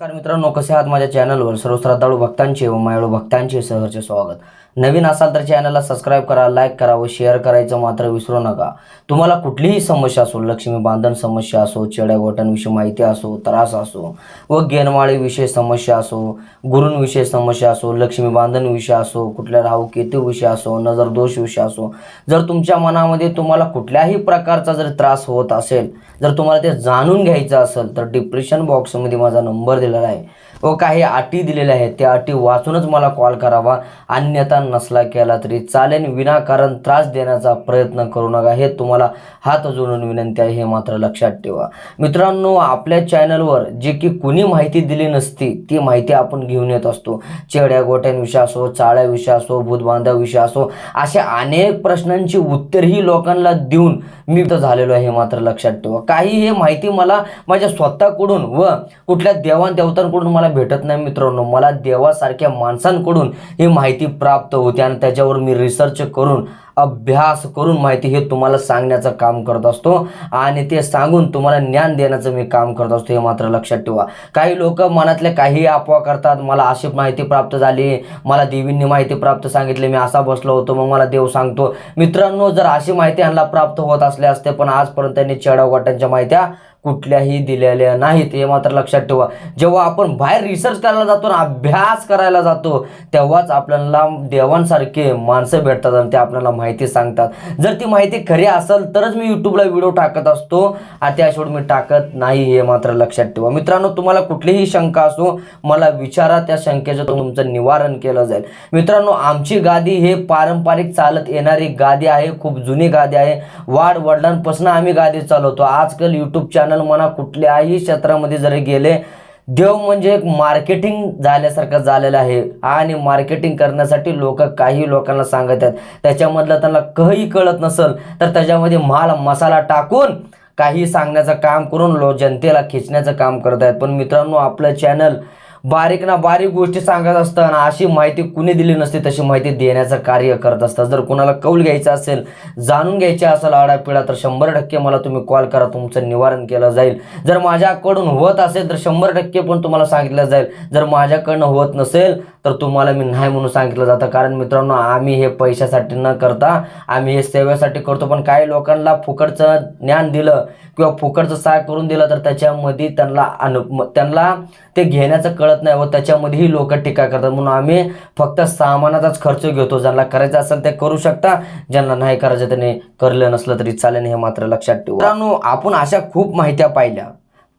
नमस्कार मित्रांनो कसे आहात माझ्या चॅनलवर? सर्व श्रद्धाळू भक्तांचे व मायाळू भक्तांचे सहर्ष स्वागत. नवीन असाल तर चॅनलला सबस्क्राईब करा लाईक करा व शेअर करायचं मात्र विसरू नका. तुम्हाला कुठलीही समस्या असो लक्ष्मी बांधण समस्या असो चेड्या गोट्यांविषयी माहिती असो त्रास असो व गेनमाळीविषयी समस्या असो गुरूंविषयी समस्या असो लक्ष्मी बांधण विषय असो कुठल्या राहू केतू विषय असो नजर दोष विषय असो जर तुमच्या मनामध्ये तुम्हाला कुठल्याही प्रकारचा जर त्रास होत असेल जर तुम्हाला ते जाणून घ्यायचं असेल तर डिप्रेशन बॉक्समध्ये माझा नंबर दिला आहे व काही अटी दिलेल्या आहेत. त्या अटी वाचूनच मला कॉल करावा. अन्यथा नसला केला तरी चालेल. विनाकारण त्रास देण्याचा प्रयत्न करू नका. हे तुम्हाला हात जोडून विनंती आहे. हे मात्र लक्षात ठेवा. मित्रांनो आपल्या चॅनलवर जे की कुणी माहिती दिली नसती ती माहिती आपण घेऊन येत असतो. चेड्या गोट्यांविषयी असो चाळ्याविषयी असो भूतबांधाविषयी असो अशा अनेक प्रश्नांची उत्तरही लोकांना देऊन मी तर झालेलो आहे. हे मात्र लक्षात ठेवा. काही हे माहिती मला माझ्या स्वतःकडून व कुठल्या देवांदेवतांकडून मला भेटत नाही मित्रांनो. मला देवासारख्या माणसांकडून ही माहिती प्राप्त होते आणि त्याच्यावर मी रिसर्च करून अभ्यास करून माहिती हे तुम्हाला सांगण्याचं काम करत असतो. आणि ते सांगून तुम्हाला ज्ञान देण्याचं मी काम करत असतो हे मात्र लक्षात ठेवा. काही लोक मनातले काही अफवा करतात मला अशी माहिती प्राप्त झाली मला देवींनी माहिती प्राप्त सांगितली मी असा बसलो होतो मग मला देव सांगतो. मित्रांनो जर अशी माहिती यांना प्राप्त होत असले असते पण आजपर्यंत त्यांनी चढाव गटांच्या माहित्या कुठल्याही दिलेल्या नाहीत हे मात्र लक्षात ठेवा. जेव्हा आपण बाहेर रिसर्च करायला जातो ना अभ्यास करायला जातो तेव्हाच आपल्याला देवांसारखे माणसं भेटतात आणि ते आपल्याला माहिती सांगतात. जर ती माहिती खरी असेल तरच मी यूट्यूबला व्हिडिओ टाकत असतो. त्याशिवाय मी टाकत नाही हे मात्र लक्षात ठेवा. मित्रांनो तुम्हाला कुठलीही शंका असो मला विचारा त्या शंकेचं तुमचं निवारण केलं जाईल. मित्रांनो आमची गादी हे पारंपरिक चालत येणारी गादी आहे खूप जुनी गादी आहे. वाढ वडिलांपासून आम्ही गादी चालवतो. आजकाल यूट्यूब चॅनल म्हणा कुठल्याही क्षेत्रामध्ये जरी गेले देव म्हणजे एक मार्केटिंग झाल्यासारखं झालेलं आहे. आणि मार्केटिंग करण्यासाठी लोक काही लोकांना सांगत आहेत त्याच्यामधलं त्यांना काही कळत नसेल तर त्याच्यामध्ये माल मसाला टाकून काही सांगण्याचं काम करून लो जनतेला खेचण्याचं काम करत आहेत पण मित्रांनो आपलं चॅनल बारीक ना बारीक गोष्टी सांगत असताना अशी माहिती कुणी दिली नसते तशी माहिती देण्याचं कार्य करत असतात. जर कुणाला कौल घ्यायचा असेल जाणून घ्यायचा असेल आडापिडा तर शंभर टक्के मला तुम्ही कॉल करा तुमचं निवारण केलं जाईल. जर माझ्याकडून होत असेल तर शंभर टक्के पण तुम्हाला सांगितलं जाईल. जर माझ्याकडनं होत नसेल तर तुम्हाला मी नाही म्हणून सांगितलं जातं. कारण मित्रांनो आम्ही हे पैशासाठी न करता आम्ही हे सेवेसाठी करतो. पण काही लोकांना फुकटचं ज्ञान दिलं किंवा फुकटचं सहाय करून दिलं तर त्याच्यामध्ये त्यांना अनु त्यांना ते घेण्याचं कळत नाही व त्याच्यामध्येही लोक टीका करतात. म्हणून आम्ही फक्त सामानाचाच खर्च घेतो. ज्यांना करायचं असेल ते करू शकता ज्यांना नाही करायचं त्याने करलं नसलं तरी चालेल. हे मात्र लक्षात ठेवा. मित्रांनो आपण अशा खूप माहित्या पाहिल्या.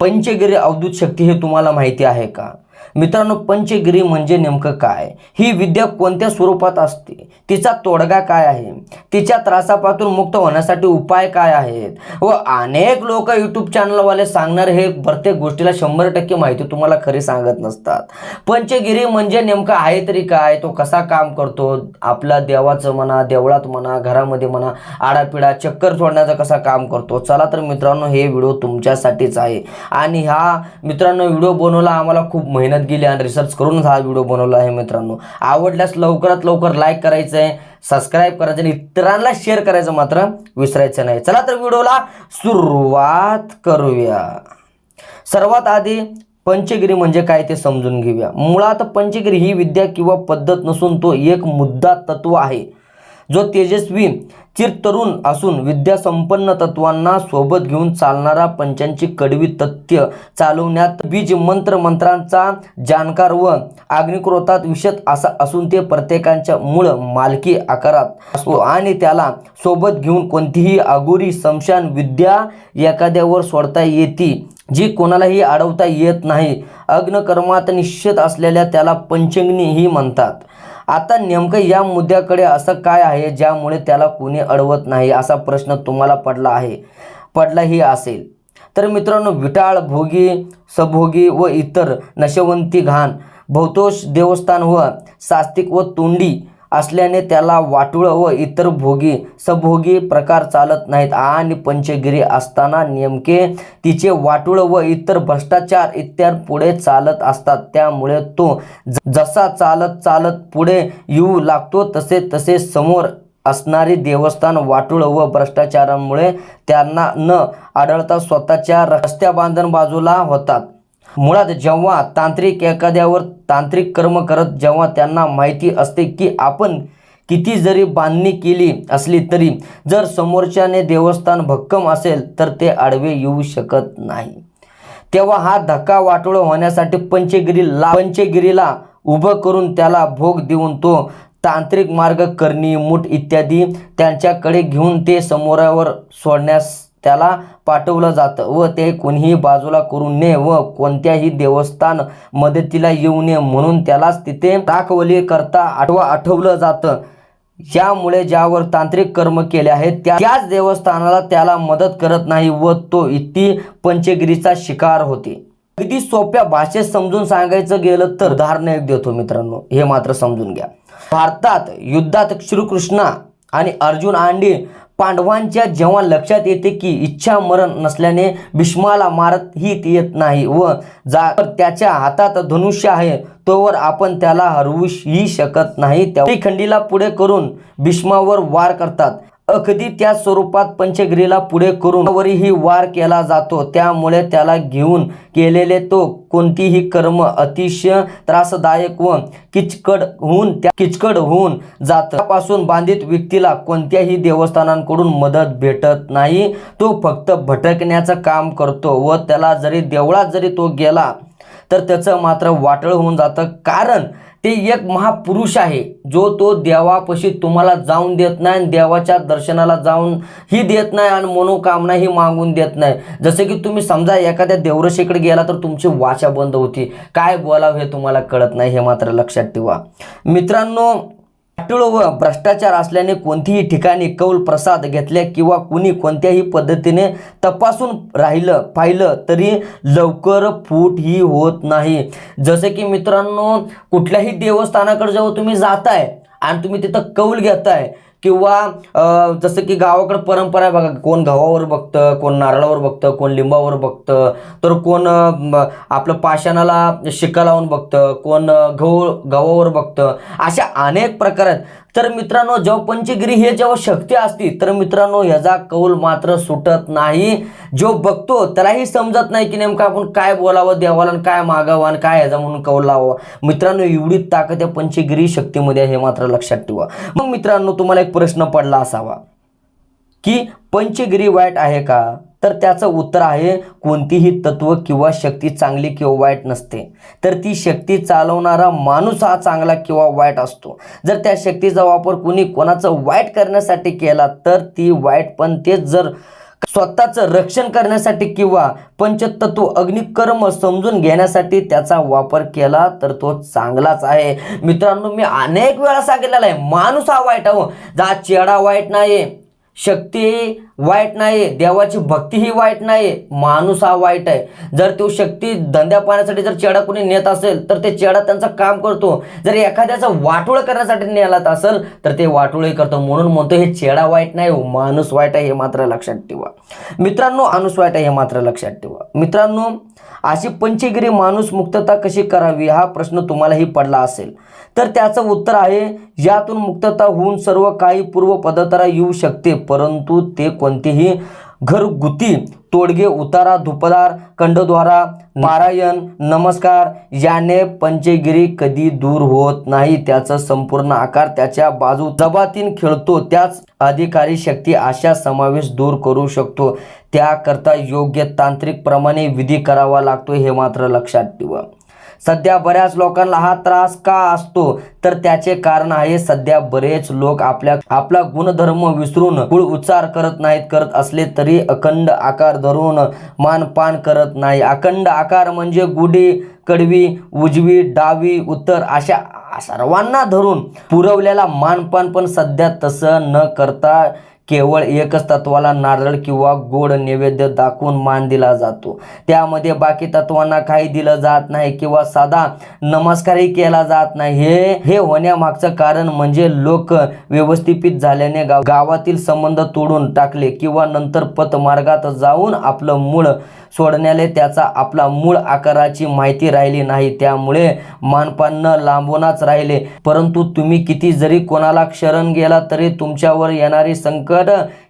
पंचगिरी अवधूत शक्ती हे तुम्हाला माहिती आहे का? मित्रांनो पंचगिरी म्हणजे नेमकं काय? ही विद्या कोणत्या स्वरूपात असते? तिचा तोडगा काय आहे? तिच्या त्रासापासून मुक्त होण्यासाठी उपाय काय आहेत? व अनेक लोक यूट्यूब चॅनलवाले सांगणार हे प्रत्येक गोष्टीला शंभर टक्के माहिती तुम्हाला खरी सांगत नसतात. पंचगिरी म्हणजे नेमकं आहे तरी काय? तो कसा काम करतो? आपल्या देवाचं म्हणा देवळात म्हणा घरामध्ये म्हणा आडापिडा चक्कर सोडण्याचं कसा काम करतो? चला तर मित्रांनो हे व्हिडिओ तुमच्यासाठीच आहे. आणि हा मित्रांनो व्हिडिओ बनवला आम्हाला खूप मेहनत गेली आणि रिसर्च करूनच हा व्हिडिओ बनवला आहे मित्रांनो. आवडल्यास लवकरात लवकर लाईक करायचं आहे सबस्क्राईब करायचं आणि इतरांना शेअर करायचं मात्र विसरायचं नाही. चला तर व्हिडिओला सुरुवात करूया. सर्वात आधी पंचगिरी म्हणजे काय ते समजून घेऊया. मुळात पंचगिरी ही विद्या किंवा पद्धत नसून तो एक मुद्दा तत्व आहे. जो तेजस्वी चिरतरुण असून विद्यासंपन्न तत्वांना सोबत घेऊन चालणारा पंचांची कडवी तथ्य चालवण्यात बीज मंत्र मंत्रांचा जाणकार व अग्निक्रोतात विशत असा असून ते प्रत्येकांच्या मूळ मालकी आकारात असतो आणि त्याला सोबत घेऊन कोणतीही अगोरी समशान विद्या एखाद्यावर सोडता येते जी कोणालाही अडवता येत नाही. अग्नकर्मात निश्चित असलेल्या त्याला पंचग्नीही म्हणतात. आता नेमकं या मुद्द्याकडे असं काय आहे ज्यामुळे त्याला कोणी अडवत नाही असा प्रश्न तुम्हाला पडला आहे? पडलाही असेल. तर मित्रांनो विटाळ भोगी सभोगी व इतर नशवंती घाण भौतोष देवस्थान व सास्तिक व तोंडी असल्याने त्याला वाटुळ व इतर भोगी सभोगी प्रकार चालत नाहीत. आणि पंचगिरी असताना नेमके तिचे वाटुळ व इतर भ्रष्टाचार इत्यादी पुढे चालत असतात. त्यामुळे तो ज- जसा चालत चालत पुढे येऊ लागतो तसे तसे समोर असणारी देवस्थान वाटुळ व भ्रष्टाचारामुळे त्यांना न आढळता स्वतःच्या रस्त्या बांधण बाजूला होतात. मुळात जेव्हा तांत्रिक एखाद्यावर तांत्रिक कर्म करत जेव्हा त्यांना माहिती असते की आपण किती जरी बांधणी केली असली तरी जर समोरच्याने देवस्थान भक्कम असेल तर ते आडवे येऊ शकत नाही. तेव्हा हा धक्का वाटोळ होण्यासाठी पंचगिरीला पंचगिरीला उभं करून त्याला भोग देऊन तो तांत्रिक मार्ग करणी मूठ इत्यादी त्यांच्याकडे घेऊन ते समोरावर सोडण्यास त्याला पाठवलं जातं व ते कोणीही बाजूला करू नये व कोणत्याही देवस्थान मदतीला येऊ नये म्हणून त्यालाच तिथे टाकवली करता आठवा आठवलं जातं. यामुळे ज्यावर तांत्रिक कर्म केले आहेत त्या त्याच देवस्थानाला त्याला मदत करत नाही व तो इति पंचगिरीचा शिकार होते. अगदी सोप्या भाषेत समजून सांगायचं गेलं तर उदाहरण एक देतो मित्रांनो हे मात्र समजून घ्या. भारतात युद्धात श्रीकृष्णा आणि अर्जुन आंडी पांडवांच्या जेव्हा लक्षात येते की इच्छा मरण नसल्याने भीष्माला मारत ही येत नाही व जा त्याच्या हातात धनुष्य आहे तोवर आपण त्याला हरवूही शकत नाही. त्या खंडीला पुढे करून भीष्मावर वार करतात. अगदी त्या स्वरूपात पंचगिरीला पुढे करून वरही वार केला जातो. त्यामुळे त्याला घेऊन केलेले तो कोणतीही कर्म अतिशय त्रासदायक व किचकड होऊन त्या किचकड होऊन जात. त्यापासून बांधित व्यक्तीला कोणत्याही देवस्थानांकडून मदत भेटत नाही. तो फक्त भटकण्याचं काम करतो व त्याला जरी देवळात जरी तो गेला तर त्याचं मात्र वाटळ होऊन जातं. कारण ते एक महापुरुष आहे. जो तो देवापाशी तुम्हाला जाऊन देत नाही आणि देवाच्या दर्शनाला जाऊन ही देत नाही आणि मनोकामना ही मागून देत नाही. जसं की तुम्ही समजा एखाद्या देवरशीकडे गेला तर तुमची वाचा बंद होती. काय बोलावं हे तुम्हाला कळत नाही हे मात्र लक्षात ठेवा. मित्रांनो वाटोळ व भ्रष्टाचार असल्याने कोणतीही ठिकाणी कौल प्रसाद घेतल्या किंवा कुणी कोणत्याही पद्धतीने तपासून राहिलं पाहिलं तरी लवकर फूट ही होत नाही. जसे की मित्रांनो कुठल्याही देवस्थानाकडे जेव्हा तुम्ही जाताय आणि तुम्ही तिथं कौल घेताय किंवा जसं की गावाकडं परंपरा आहे बघा कोण गव्हावर बघतं कोण नारळावर बघतं कोण लिंबावर बघतं तर कोण आपलं पाषाणाला शिक्का लावून बघतं कोण गहू गव्हावर बघतं अशा अनेक प्रकार आहेत. तर मित्रांनो जेव्हा पंचगिरी हे जेव्हा शक्ती असती तर मित्रांनो ह्याचा कौल मात्र सुटत नाही. जो बघतो त्यालाही समजत नाही की नेमकं आपण काय बोलावं देवाला आणि काय मागावं आणि काय ह्याचा म्हणून कौल लावावा. मित्रांनो एवढी ताकद या पंचगिरी शक्तीमध्ये हे मात्र लक्षात ठेवा. मग मित्रांनो तुम्हाला एक प्रश्न पडला असावा. की पंचगिरी वाईट आहे का? तर त्याचं उत्तर आहे कोणतीही तत्व किंवा शक्ती चांगली किंवा वाईट नसते. तर ती शक्ती चालवणारा माणूस हा चांगला किंवा वाईट असतो. जर त्या शक्तीचा वापर कोणी कोणाचं वाईट करण्यासाठी केला तर ती वाईट पण तेच जर स्वतःचं रक्षण करण्यासाठी किंवा पंचतत्व अग्निकर्म समजून घेण्यासाठी त्याचा वापर केला तर तो चांगलाच आहे. मित्रांनो मी अनेक वेळा सांगितलेला आहे माणूस हा वाईट आहो जा चेडा वाईट नाही शक्ती वाईट नाही देवाची भक्ती ही वाईट नाही माणूस हा वाईट आहे. जर तो शक्ती धंद्या पाण्यासाठी जर चेडा कोणी नेत असेल तर ते चेडा त्यांचं काम करतो. जर एखाद्याचं वाटोळ करण्यासाठी नेलात असेल तर ते वाटोळही करतो. म्हणून म्हणतो हे चेडा वाईट नाही हो, माणूस वाईट आहे हे मात्र लक्षात ठेवा. मित्रांनो माणूस वाईट आहे हे मात्र लक्षात ठेवा. मित्रांनो अशी पंचगिरी माणूस मुक्तता कशी करावी हा प्रश्न तुम्हालाही पडला असेल. तर त्याचं उत्तर आहे यातून मुक्तता होऊन सर्व काही पूर्व पद्धतीला येऊ शकते परंतु ते कोणतीही घरगुती तोडगे उतारा धुपदार कंडद्वारा पारायण नमस्कार याने पंचगिरी कधी दूर होत नाही. त्याचा संपूर्ण आकार त्याच्या बाजू जबातीन खेळतो. त्याच अधिकारी शक्ती अशा समावेश दूर करू शकतो. त्याकरता योग्य तांत्रिक प्रमाणे विधी करावा लागतो हे मात्र लक्षात ठेवा. सध्या बऱ्याच लोकांना हा त्रास का असतो? तर त्याचे कारण आहे सध्या बरेच लोक आपल्या आपला गुणधर्म विसरून कुळ उच्चार करत नाहीत करत असले तरी अखंड आकार धरून मानपान करत नाही. अखंड आकार म्हणजे गुढी कडवी उजवी डावी उत्तर अशा सर्वांना धरून पुरवलेला मानपान पण सध्या तसं न करता केवळ एकच तत्वाला नारळ किंवा गोड नैवेद्य दाखवून मान दिला जातो. त्यामध्ये बाकी तत्वांना काही दिलं जात नाही किंवा साधा नमस्कारही केला जात नाही. हे हे होण्यामागचं कारण म्हणजे लोक व्यवस्थित झाल्याने गाव गावातील संबंध तोडून टाकले किंवा नंतर पथमार्गात जाऊन आपलं मूळ सोडण्याले त्याचा आपला मूळ आकाराची माहिती राहिली नाही. त्यामुळे मानपान लांबूनच राहिले. परंतु तुम्ही किती जरी कोणाला क्षरण गेला तरी तुमच्यावर येणारी संकट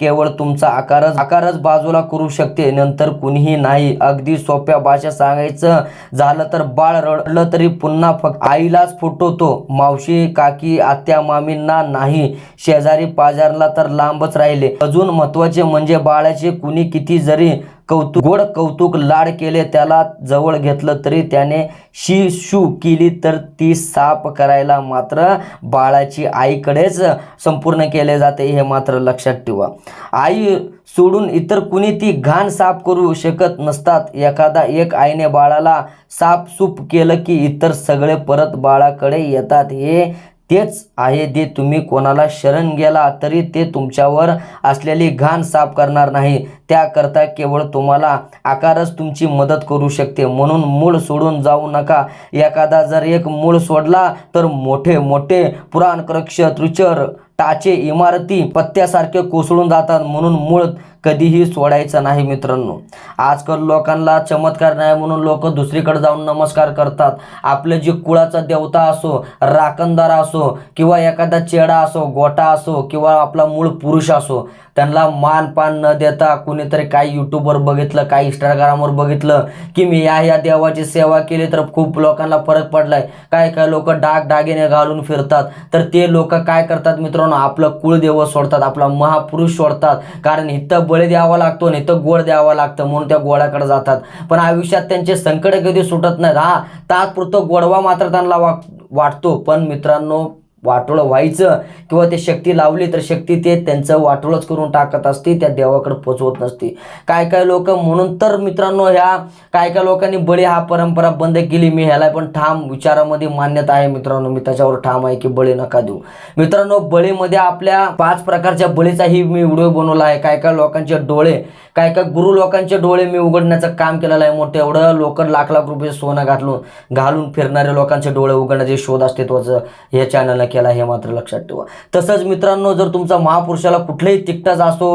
केवळ तुमचा आकारच आकारच बाजूला करू शकते. नंतर कुणीही नाही. अगदी सोप्या भाषा सांगायचं झालं तर बाळ रडलं तरी पुन्हा फक्त आईलाच फुटवतो. मावशी काकी आत्या मामींना नाही. शेजारी पाजारला तर लांबच राहिले. अजून महत्त्वाचे म्हणजे बाळाचे कुणी किती जरी कौतुक गोड कौतुक लाड केले त्याला जवळ घेतलं तरी त्याने शी शू केली तर ती साफ करायला मात्र बाळाची आईकडेच संपूर्ण केले जाते हे मात्र लक्षात ठेवा. आई सोडून इतर कुणी ती घाण साफ करू शकत नसतात. एखादा एक आईने बाळाला साफसूप केलं की इतर सगळे परत बाळाकडे येतात हे तेच आहे जे तुम्ही कोणाला शरण गेला तरी ते तुमच्यावर असलेली घाण साफ करणार नाही. त्याकरता केवळ तुम्हाला आकारच तुमची मदत करू शकते. म्हणून मूळ सोडून जाऊ नका. एखादा जर एक मूळ सोडला तर मोठे मोठे पुराण कृक्ष त्रिचर टाचे इमारती पत्त्यासारखे कोसळून जातात. म्हणून मूळ कधीही सोडायचं नाही मित्रांनो. आजकाल लोकांना चमत्कार नाही म्हणून लोक दुसरीकडे जाऊन नमस्कार करतात. आपलं जे कुळाचा देवता असो राखणदार असो किंवा एखादा चेडा असो गोटा असो किंवा आपला मूळ पुरुष असो त्यांना मान पान न देता कुणीतरी काय यूट्यूबवर बघितलं काय इंस्टाग्रामवर बघितलं की मी या या देवाची सेवा केली तर खूप लोकांना फरक पडलाय. काय काय लोक डाग डागिने घालून फिरतात. तर ते लोक काय करतात मित्रांनो? आपलं कुळदेव सोडतात आपला महापुरुष सोडतात. कारण इथं बळी द्यावा लागतो आणि इथं गोड द्यावा लागतं म्हणून त्या गोळ्याकडे जातात. पण आयुष्यात त्यांचे संकट कधी सुटत नाहीत. हा तात्पुरतं गोडवा मात्र त्यांना वा वाटतो. पण मित्रांनो वाटोळं व्हायचं. किंवा ते शक्ती लावली तर शक्ती ते त्यांचं वाटोळच करून टाकत असते त्या देवाकडे पोचवत नसते. काय काय लोक म्हणून तर मित्रांनो ह्या काय काय लोकांनी बळी हा परंपरा बंद केली मी ह्याला पण ठाम विचारामध्ये मान्यता आहे मित्रांनो. मी त्याच्यावर ठाम आहे की बळी नका देऊ. मित्रांनो बळीमध्ये आपल्या पाच प्रकारच्या बळीचाही मी व्हिडिओ बनवला आहे. काय काय लोकांचे डोळे काय काय गुरु लोकांचे डोळे मी उघडण्याचं काम केलेलं आहे. मोठं एवढं लोक लाख लाख रुपये सोनं घालून घालून फिरणाऱ्या लोकांचे डोळे उघडण्याचे शोध अस्तित्वाचं हे चॅनलला केला हे मात्र लक्षात ठेवा. तसंच मित्रांनो जर तुमचा महापुरुषाला कुठल्याही तिकटाचा असो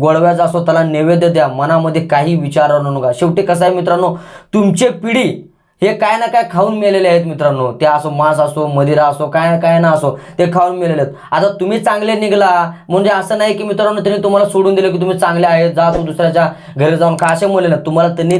गोडव्याचा असो त्याला नैवेद्य द्या मनामध्ये काही विचार आणू नका. शेवटी कसं आहे मित्रांनो तुमचे पिढी हे काय ना काय खाऊन मेलेले आहेत मित्रांनो. ते असो मांस असो मदिरा असो काय ना काय ना असो ते खाऊन मेलेले आहेत. आता तुम्ही चांगले निघला म्हणजे असं नाही की मित्रांनो त्यांनी तुम्हाला सोडून दिलं की तुम्ही चांगले आहेत जा तू दुसऱ्याच्या घरी जाऊन का असे म्हणले तुम्हाला त्यांनी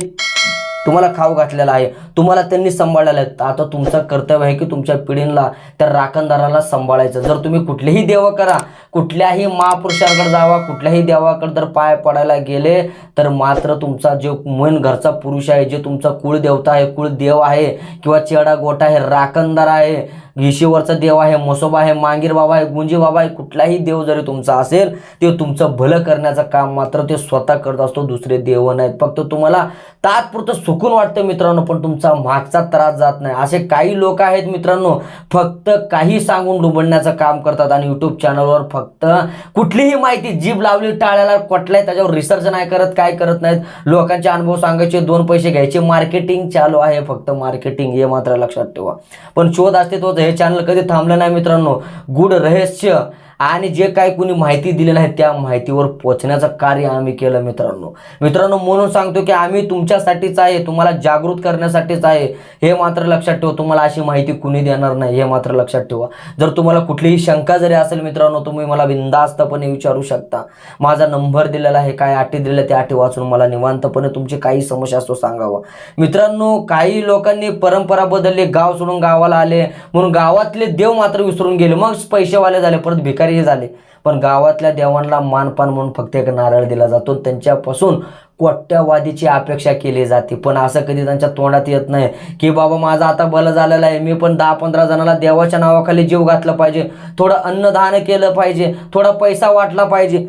तुम्हाला खाऊ घातलेला आहे. तुम्हाला त्यांनी सांभाळलेलं आहे आता तुमचं कर्तव्य आहे की तुमच्या पिढींना त्या राखणदाराला सांभाळायचं. जर तुम्ही कुठलेही देव करा कुठल्याही महापुरुषांकडे जावा कुठल्याही देवाकडे जर पाय पडायला गेले तर मात्र तुमचा जो मन घरचा पुरुष आहे जे तुमचा कुळदेवता आहे कुळदेव आहे किंवा चेडा गोटा आहे राखणदार आहे ईशीवरचा देव आहे मसोबा आहे मांगीर बाबा आहे गुंजी बाबा आहे कुठलाही देव जरी तुमचा असेल ते तुमचं भलं करण्याचं काम मात्र ते स्वतः करत असतो दुसरे देव नाहीत. फक्त तुम्हाला तात्पुरतं सुकून वाटतं मित्रांनो पण तुमचा मागचा त्रास जात नाही. असे काही लोक आहेत मित्रांनो फक्त काही सांगून डुबडण्याचं काम करतात आणि यूट्यूब चॅनलवर फक्त कुठलीही माहिती जीभ लावली टाळ्याला कुठलाही त्याच्यावर रिसर्च नाही करत काय करत नाहीत. लोकांचे अनुभव सांगायचे दोन पैसे घ्यायचे. मार्केटिंग चालू आहे फक्त. मार्केटिंग हे मात्र लक्षात ठेवा. पण शोध असते तोच हे चॅनल कधी थांबलं नाही मित्रांनो. गुड रहस्य आणि जे काही कुणी माहिती दिलेलं आहे त्या माहितीवर पोचण्याचं कार्य आम्ही केलं मित्रांनो. मित्रांनो म्हणून सांगतो की आम्ही तुमच्यासाठीच आहे तुम्हाला जागृत करण्यासाठीच आहे हे मात्र लक्षात ठेवा. तुम्हाला अशी माहिती कुणी देणार नाही हे मात्र लक्षात ठेवा. जर तुम्हाला कुठलीही शंका जरी असेल मित्रांनो तुम्ही मला बिंदास्तपणे विचारू शकता. माझा नंबर दिलेला आहे काय अटी दिलेल्या त्या अटी वाचून मला निवांतपणे तुमची काही समस्या असतो सांगावं. मित्रांनो काही लोकांनी परंपरा बदलली गाव सोडून गावाला आले म्हणून गावातले देव मात्र विसरून गेले. मग पैसेवाले झाले परत भिकारी झाले. पण गावातल्या देवांना मानपान म्हणून फक्त एक नारळ दिला जातो त्यांच्यापासून कोट्यावादीची अपेक्षा केली जाते. पण असं कधी त्यांच्या तोंडात येत नाही की बाबा माझं आता बलं झालेलं आहे. मी पण दहा पंधरा जणाला देवाच्या नावाखाली जीव घातलं पाहिजे. थोडं अन्नदान केलं पाहिजे. थोडा पैसा वाटला पाहिजे.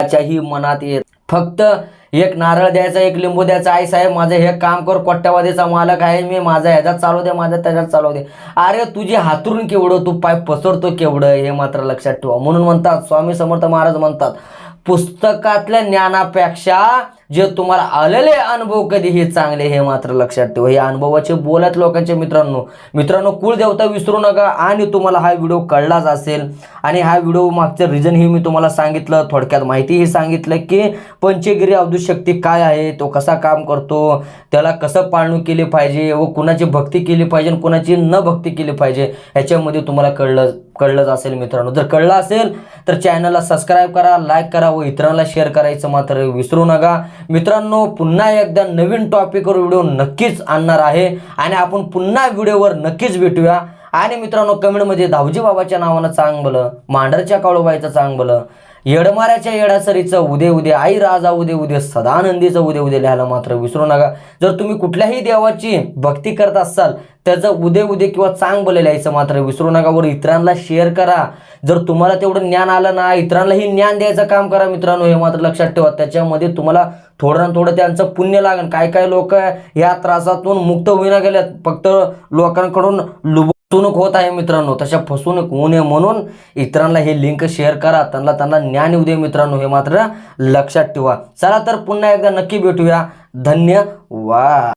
त्याच्याही मनात येत फक्त एक नारळ द्यायचा एक लिंबू द्यायचा. आई साहेब माझं हे काम कर कोट्यावादीचा मालक आहे मी माझा ह्याच्यात चालू दे माझ्या त्याच्यात चालू दे. अरे तुझी हातरून केवढं तू पाय पसरतो केवढं हे मात्र लक्षात ठेवा. म्हणून म्हणतात स्वामी समर्थ महाराज म्हणतात पुस्तकातल्या ज्ञानापेक्षा जे तुम्हाला आलेले अनुभव कधी हे चांगले हे मात्र लक्षात ठेवा. हे अनुभवाचे बोलत लोकांच्या मित्रांनो मित्रांनो कुळदेवता विसरू नका आणि तुम्हाला हा व्हिडिओ कळलाच असेल. आणि हा व्हिडिओ मागचं रिझनही मी तुम्हाला सांगितलं थोडक्यात माहितीही सांगितलं की पंचगिरी अवधूत शक्ती काय आहे तो कसा काम करतो त्याला कसं पाळणूक केली पाहिजे व कुणाची भक्ती केली पाहिजे आणि कुणाची न भक्ती केली पाहिजे ह्याच्यामध्ये तुम्हाला कळलं कळलंच असेल मित्रांनो. जर कळलं असेल तर चॅनलला सबस्क्राईब करा लाईक करा व इतरांना शेअर करायचं मात्र विसरू नका. मित्रांनो पुन्हा एकदा नवीन टॉपिकवर व्हिडिओ नक्कीच आणणार आहे आणि आपण पुन्हा व्हिडिओवर नक्कीच भेटूया. आणि मित्रांनो कमेंटमध्ये धावजी बाबाच्या नावानं चांगलं मांढरच्या काळोबाईचं चांगलं येडमाऱ्याच्या येडासरीचं उदे उदे आई राजा उदे उदे सदानंदीचं उदे उदे लिहायला मात्र विसरू नका. जर तुम्ही कुठल्याही देवाची भक्ती करत असाल त्याचं उदे उदे किंवा चांग बोले लिहायचं मात्र विसरू नका. वर इतरांना शेअर करा. जर तुम्हाला तेवढं ज्ञान आलं ना इतरांनाही ज्ञान द्यायचं काम करा मित्रांनो हे मात्र लक्षात ठेवा. त्याच्यामध्ये तुम्हाला थोडं ना थोडं त्यांचं पुण्य लागेल. काय काय लोक या त्रासातून मुक्त होईना गेल्यात फक्त लोकांकडून लुब फसवणूक होत आहे मित्रांनो तशा फसवणूक होऊ नये म्हणून इतरांना हे लिंक शेअर करा त्यांना त्यांना ज्ञान येऊ दे मित्रांनो हे मात्र लक्षात ठेवा. चला तर पुन्हा एकदा नक्की भेटूया. धन्यवाद.